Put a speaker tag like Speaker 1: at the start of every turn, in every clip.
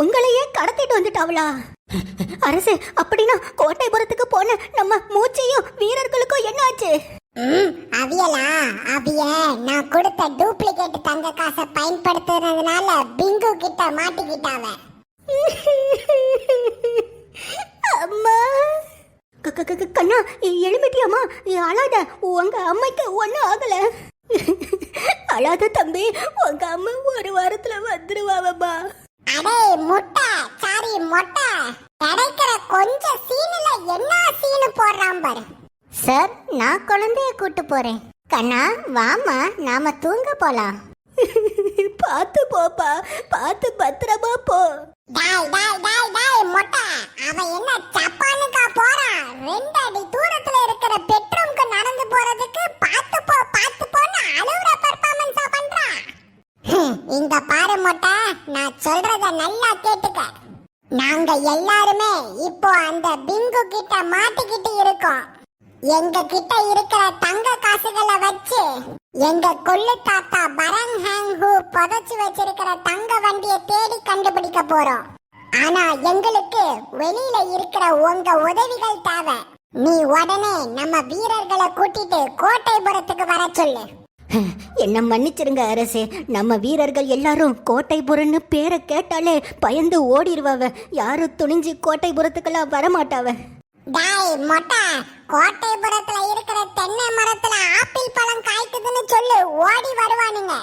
Speaker 1: உங்களையே கடத்திட்டு வந்துட்டாவளா? அரசே அப்படின்னா கோட்டைபுரத்துக்கு போன நம்ம மூச்சையும் வீரர்களுக்கும் என்ன ஆச்சு
Speaker 2: அவியலா அவிய நான் கொடுத்த டூப்ளிகேட் தங்க காசை பயன்படுத்துறதுனால பிங்கு கிட்ட மாட்டிக்கிட்டாவ.
Speaker 1: அம்மா. கண்ணா எழுமிட்டியாமா அழாத உங்க அம்மைக்கு ஒன்றும் ஆகல. அழாத தம்பி உங்க அம்மா ஒரு வாரத்துல வந்துருவாவம்மா.
Speaker 2: அடே முட்டை சாரி மொட்டை. கிடைக்கிற கொஞ்ச சீனுல என்ன சீனு போடுறான் பாரு.
Speaker 1: சார் நான் குழந்தைய கூட்டு போறேன். கண்ணா வாமா நாம தூங்க போலாம். பார்த்து போப்பா பார்த்து பத்திரமா போ
Speaker 2: டாய் டாய் டாய் டாய் மொட்டை அவன் என்ன ஜப்பானுக்கா போறான் ரெண்டு அடி தூரத்துல இருக்கிற பெட்ரூம்க்கு நடந்து போறதுக்கு பார்த்து போ பார்த்து போன்னு அழுவுற பெர்ஃபார்மன்ஸா பண்றான் ஹம், இங்க பாரு மொட்டை நான் சொல்றத நல்லா கேட்டுக்க நாங்க எல்லாருமே இப்போ அந்த பிங்கு கிட்ட மாட்டிக்கிட்டு இருக்கோம். எங்க கிட்ட இருக்கிற தங்க காசுகளை வச்சு எங்க கொள்ளு தாத்தா பரங் ஹேங் ஹூ புதைச்சு வச்சிருக்கிற தங்க வண்டியை தேடி கண்டுபிடிக்க போறோம். ஆனா எங்களுக்கு வெளியில இருக்கிற உங்க உதவிகள் தேவை. நீ உடனே நம்ம வீரர்களை கூட்டிட்டு கோட்டைபுரத்துக்கு வர சொல்லு.
Speaker 1: என்ன மன்னிச்சிருங்க அரசே. நம்ம வீரர்கள் எல்லாரும் கோட்டைபுரம்னு பேரை கேட்டாலே பயந்து ஓடிடுவாவ யாரும் துணிஞ்சு கோட்டைபுரத்துக்கெல்லாம் வரமாட்டாவ?
Speaker 2: டாய் மொட்டை. கோட்டைபுரத்துல இருக்கிற தென்னை மரத்துல ஆப்பிள் பழம் காய்க்குதுன்னு சொல்லு ஓடி வருவானுங்க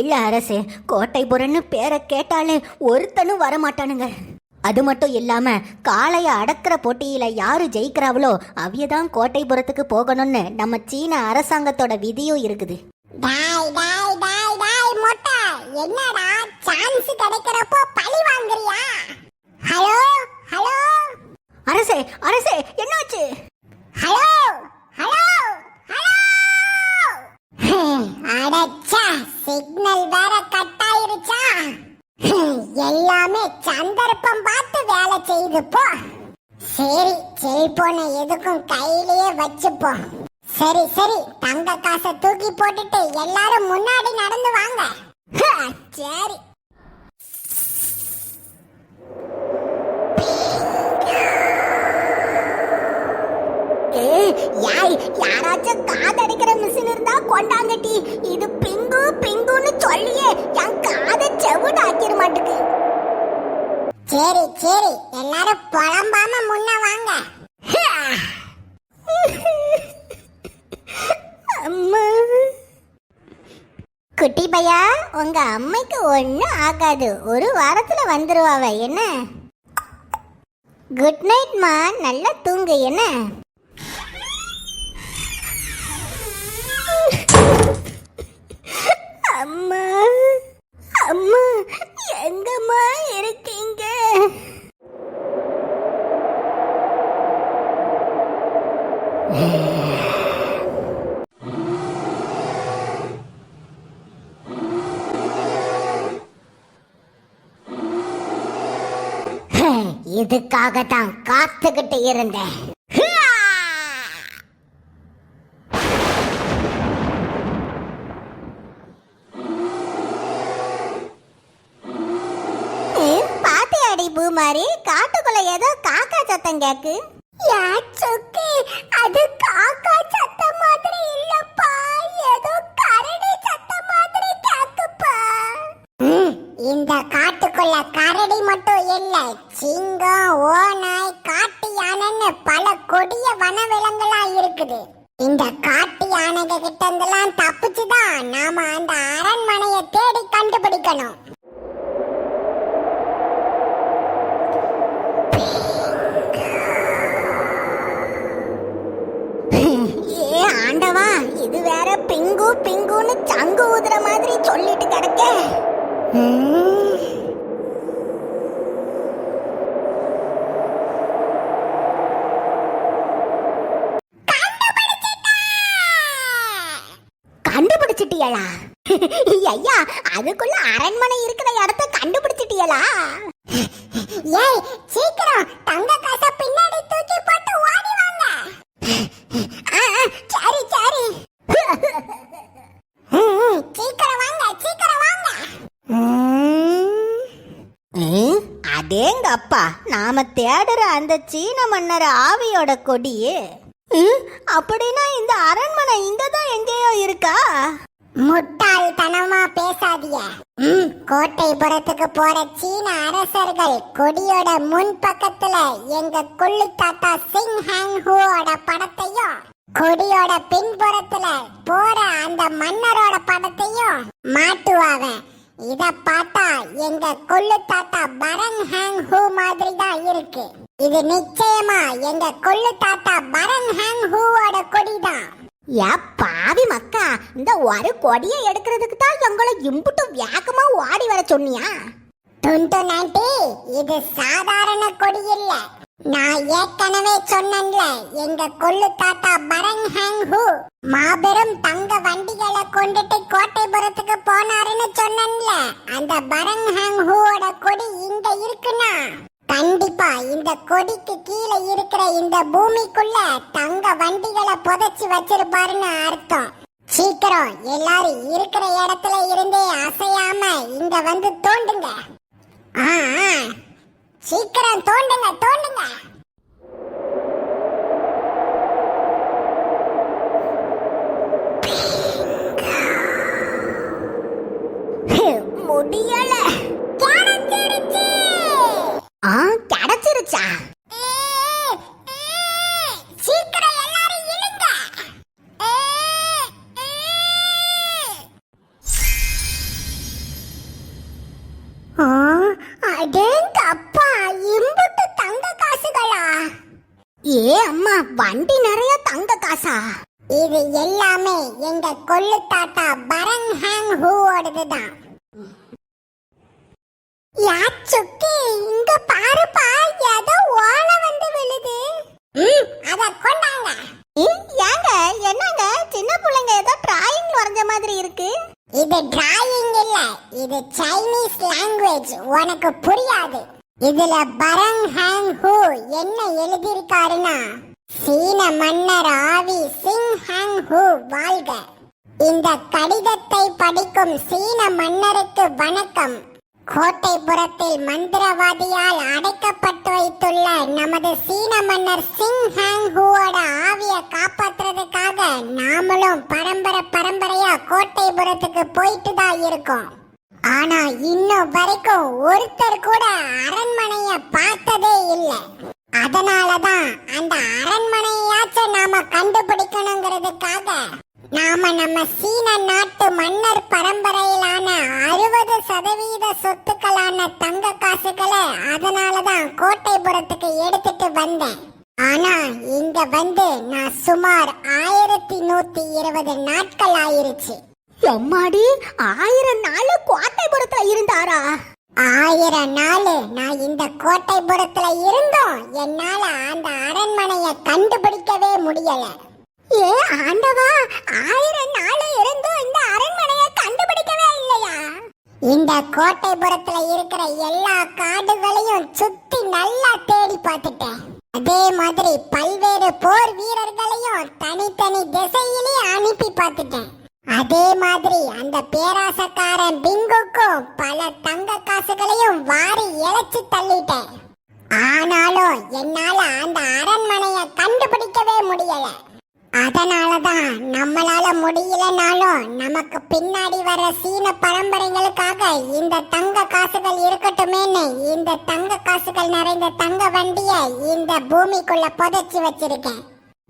Speaker 1: இல்ல அரசே கோட்டைபுரம்னு பேரை கேட்டாலே ஒருத்தனும் வரமாட்டானுங்க. அது மட்டும் இல்லாம காளைய அடக்கிற போட்டியில யாரு ஜெயிக்கிறாவளோ அவியதான் கோட்டைபுரத்துக்கு போகணும்னு நம்ம சீன அரசாங்கத்தோட விதியும் இருக்குது.
Speaker 2: டாய் டாய் டாய் டாய் மொட்டை. என்னடா சான்ஸ் கிடைக்கிறப்போ பழி வாங்குறியா? ஹலோ ஹலோ
Speaker 1: அரசே அரசே என்னாச்சு?
Speaker 2: ஹலோ ஹலோ ஹலோ அடச்சா சிக்னல் வேற கட் ஆயிருச்சா எல்லாமே சந்தர்ப்பம் பார்த்து வேலை செய்து போ. சரி செல்போனை எதுக்கும் கையிலேயே வச்சுப்போம் சரி சரி. தங்க காசை தூக்கி போட்டுட்டு எல்லாரும் முன்னாடி நடந்து வாங்க. சரி.
Speaker 1: ஏ யாய் யாராச்சும் காதடிக்கிற மிஷின் இருந்தா கொண்டாங்கட்டி இது பிங்கு பிங்குன்னு சொல்லியே என் காதை ஆக்கிட மாட்டுக்கு.
Speaker 2: சரி சரி. எல்லாரும் புலம்பாம முன்ன வாங்க ஹ.
Speaker 1: அம்மா குட்டி பையா உங்க அம்மைக்கு ஒன்றும் ஆகாது. ஒரு வாரத்தில் வந்துருவாவ என்ன? குட் நைட்மா நல்லா தூங்கு என்ன? அம்மா அம்மா எங்கம்மா இருக்கீங்க?
Speaker 2: இதுக்காக தான் காத்துக்கிட்டு இருந்தேன்.
Speaker 1: பாத்தியாடி பூமாரி? காட்டுக்குள்ள ஏதோ காக்கா சத்தம் கேக்கு.
Speaker 2: அது காக்கா சத்தம் மாதிரி இல்லப்பா. ஏதோ கரடி சத்தம் மாதிரி கேக்குப்பா. இந்த காட்டுக்குள்ள கரடி மட்டும் இல்ல சிங்கம் ஓநாய் காட்டு யானைன்னு பல கொடிய வனவிலங்குகளா இருக்குது. இந்த காட்டு யானைங்க கிட்ட இருந்தெல்லாம் தப்பிச்சுதான் நாம அந்த அரண்மனையை தேடி கண்டுபிடிக்கணும்.
Speaker 1: ஆண்டவா இது வேற பிங்கு பிங்குன்னு சங்கு ஊதுற மாதிரி சொல்லிட்டு கிடக்க.
Speaker 2: ஏய் சீக்கிரம் தங்க காசை பின்னாடி தூக்கி போட்டு ஓடி வாங்க.
Speaker 1: சரி சரி. சீக்கிரம் வாங்க சீக்கிரம் வாங்க. அதேங்க அப்பா நாம தேடுற அந்த சீன மன்னர் ஆவியோட கொடியே. அப்படின்னா இந்த அரண்மனை இங்க எங்கேயோ இருக்கா?
Speaker 2: முட்டாள்தனமா பேசாதீங்க. ம், கோட்டைப்புறத்துக்கு போற சீன அரசர்கள் கொடியோட முன் பக்கத்துல எங்க கொள்ளு தாத்தா சிங் ஹேங் ஹூவோட படத்தையும் கொடியோட பின்புறத்துல போற அந்த மன்னரோட படத்தையும் மாட்டுவாங்க. இத பார்த்தா எங்க கொள்ளு தாத்தா பரங் ஹாங் ஹூ மாதிரி தான் இருக்கு. இது நிச்சயமா எங்க கொள்ளு தாத்தா பரங் ஹேங் ஹூவோட கொடிதான்.
Speaker 1: ஏ பாவி மக்கா இந்த ஒரு கொடியை எடுக்கிறதுக்கு தான் எங்களை இம்புட்டு வேகமா ஓடி வர சொன்னியா?
Speaker 2: டுண்டு நாட்டி இது சாதாரண கொடி இல்ல. நான் ஏற்கனவே சொன்னேன்ல எங்க கொள்ளு தாத்தா பரங் ஹாங் ஹூ மாபெரும் தங்க வண்டிகளை கொண்டுட்டு கோட்டைபுரத்துக்கு போனாருன்னு சொன்னேன்ல. அந்த பரங் ஹாங் ஹூவோட கொடி இங்க இருக்குன்னா கண்டிப்பா. இந்த கொடிக்கு கீழே இருக்கிற இந்த பூமிக்குள்ள தங்க வண்டிகளை புதைச்சு வச்சிருப்பாருன்னு அர்த்தம். சீக்கிரம் எல்லாரும் இருக்கிற இடத்துல இருந்தே அசையாம இங்க வந்து தோண்டுங்க. சீக்கிரம் தோண்டுங்க தோண்டுங்க.
Speaker 1: முடியல.
Speaker 2: இம்புட்டு தங்க காசுகளா?
Speaker 1: ஏ அம்மா வண்டி நிறைய தங்க காசா?
Speaker 2: இது எல்லாமே எங்க கொள்ளு தாத்தா பரங் ஹாங் ஹூவோடதுதான். யாச்சுக்கு இங்க பாருப்பா ஏதோ ஓலை வந்து விழுது. ம், அத கொண்டாங்க.
Speaker 1: ஏங்க என்னங்க? சின்ன பிள்ளைங்க ஏதோ டிராயிங் வரைஞ்ச மாதிரி இருக்கு.
Speaker 2: இது டிராயிங் இல்ல இது சைனீஸ் லாங்குவேஜ் உனக்கு புரியாது. இதுல பரங் ஹாங் ஹூ என்ன எழுதியிருக்காருன்னா சீன மன்னர் ஆவி சிங் ஹாங் ஹூ வாழ்க. இந்த கடிதத்தை படிக்கும் சீன மன்னருக்கு வணக்கம். கோட்டைபுரத்தில் மந்திரவாதியால் அடைக்கப்பட்டு வைத்துள்ள நமது சீன மன்னர் சிங் ஹாங் ஹூவோட ஆவிய காப்பாத்துறதுக்காக நாமளும் பரம்பரை பரம்பரையா கோட்டைபுரத்துக்கு போயிட்டு தான் இருக்கோம். ஆனா இன்னும் வரைக்கும் ஒருத்தர் கூட அரண்மனைய பார்த்ததே இல்லை. அதனாலதான் அந்த அரண்மனையாச்சும் நாம கண்டுபிடிக்கணுங்கிறதுக்காக நாம நம்ம சீன நாட்டு மன்னர் பரம்பரையிலான அறுபது சதவீத சொத்துக்களான தங்க காசுகளை அதனாலதான் கோட்டைபுரத்துக்கு எடுத்துட்டு வந்தேன். ஆனா இங்க வந்து நான் சுமார் ஆயிரத்தி நூத்தி இருபது நாட்கள் ஆயிருச்சு.
Speaker 1: எம்மாடி ஆயிரம் நாள் கோட்டைபுரத்துல இருந்தாரா?
Speaker 2: ஆயிரம் நாள் நான் இந்த கோட்டைபுரத்துல இருந்தோம். என்னால அந்த அரண்மனைய கண்டுபிடிக்கவே முடியல.
Speaker 1: ஏ ஆண்டவா ஆயிரம் நாள் இருந்தும் இந்த அரண்மனையை கண்டுபிடிக்கவே இல்லையா?
Speaker 2: இந்த கோட்டைபுரத்துல இருக்கிற எல்லா காடுகளையும் சுத்தி நல்லா தேடி பார்த்துட்டேன். அதே மாதிரி பல்வேறு போர் வீரர்களையும் தனித்தனி திசையிலே அனுப்பி பார்த்துட்டேன். அதே மாதிரி அந்த பேராசக்காரன் பிங்குக்கும் பல தங்க காசுகளையும் வாரி இழைச்சு தள்ளிட்டேன். ஆனாலும் என்னால அந்த அரண்மனையை கண்டுபிடிக்கவே முடியல. அதனாலதான் நம்மளால முடியலனாலும் நமக்கு பின்னாடி வர சீன பரம்பரைகளுக்காக இந்த தங்க காசுகள் இருக்கட்டுமேன்னு இந்த தங்க காசுகள் நிறைந்த தங்க வண்டிய இந்த பூமிக்குள்ள புதைச்சி வச்சிருக்கேன்.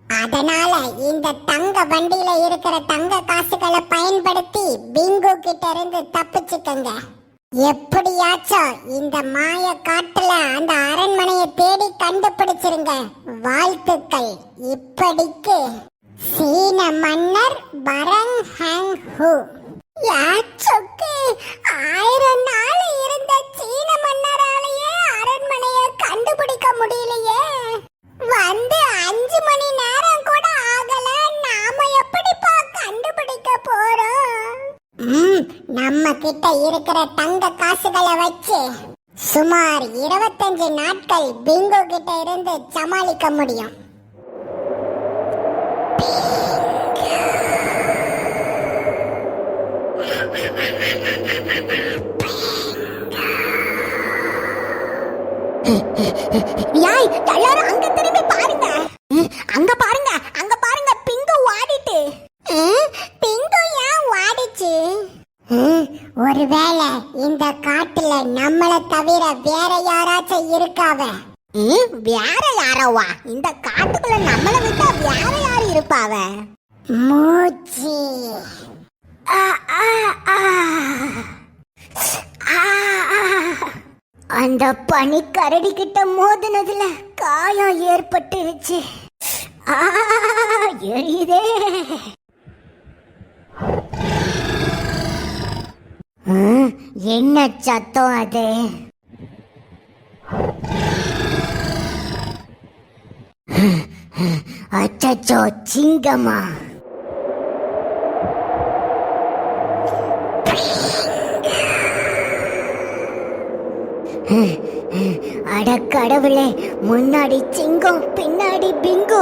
Speaker 2: அதனால இந்த தங்க வண்டியில இருக்கிற தங்க காசுகளை பயன்படுத்தி பிங்கு கிட்ட இருந்து தப்பிச்சுக்கங்க. எப்படியாச்சும் இந்த மாய காட்டுல அந்த அரண்மனையை தேடி கண்டுபிடிச்சிருங்க. வாழ்த்துக்கள். இப்படிக்கு. சீன மன்னர் பரங் ஹாங் ஹூ. யாச்சுக்கு ஆயிரம் நாள் இருந்த சீன மன்னராலேயே அரண்மனையை கண்டுபிடிக்க முடியலையே. வந்து அஞ்சு மணி நேரம் கூட ஆகல நாம எப்படிப்பா கண்டுபிடிக்க போறோம்? ம், நம்ம கிட்ட இருக்கிற தங்க காசுகளை வச்சு சுமார் இருபத்தஞ்சு நாட்கள் பிங்கோ கிட்ட இருந்து சமாளிக்க முடியும். வாடிட்டு பிங்கு ஏன் வாடிச்சு ஒருவேளை இந்த காட்டுல நம்மள தவிர வேற யாராச்சும் இருக்காவ?
Speaker 1: வேற யாரோவா? இந்த காட்டுக்குள்ள நம்மளை விட்டா வேற யாரு
Speaker 2: மூச்சு.
Speaker 1: ஆ, ஆ, ஆ. ஆ, அந்த பனி கரடி கிட்ட மோதினதுல காயம் ஏற்பட்டுருச்சு. ஆ, எரியுதே. என்ன சத்தம் அது? அச்சச்சோ சிங்கமா அட கடவுளே முன்னாடி சிங்கம் பின்னாடி பிங்கு.